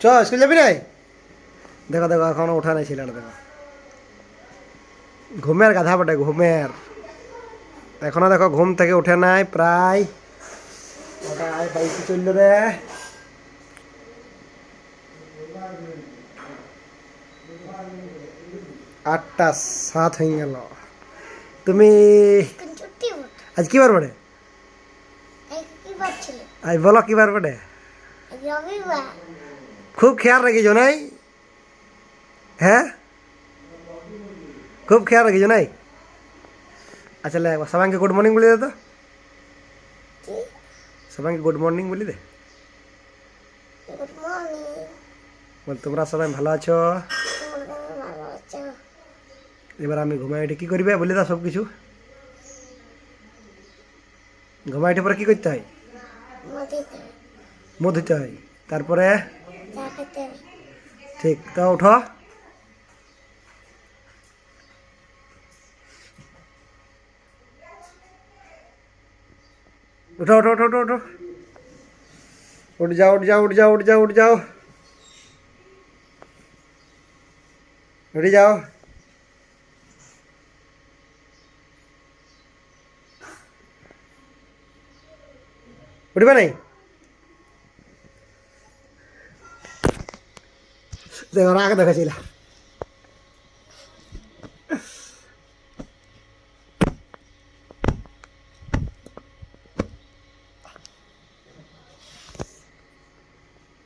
চ স্কুল যাবি নাই দেখো দেখো এখনও ওঠা নাই ছেলেটা দেখো। ঘুমের গাধা বটে ঘুমের। এখনও দেখো ঘুম থেকে উঠে নাই প্রায়। বাইকে চলল রে? আটটা সাত হয়ে গেল। তুমি আজ কি বার পাচ্ছিল আজ বলো কি বার বটে? রবিবার। খুব খেয়াল রেখেছো নাই হ্যাঁ খুব খেয়াল রেখেছো নাই আচ্ছা লে একবার সবাইকে গুড মর্নিং বলে দে তো কি সবাইকে গুড মর্নিং বলি দে গুড মর্নিং বল তোমরা সবাই ভালো আছো তোমরা কেমন ভালো আছো এবার আমি ঘুমাই উঠে কি করবে বলে দাও সব কিছু ঘুমাই উঠে পরে কি করতে হয় মদিতে মুখ ধুতে হয় তারপরে চা খেতে হবে ঠিক তো উঠো উঠো উঠো উঠো উঠো উঠো উঠ যাও উঠ যাও উঠ যাও উঠ যাও উঠ যাও উঠে যাও উঠবে নাই দেখো রাগ দেখাছিল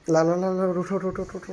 লা লা লা উঠো উঠো উঠো উঠো।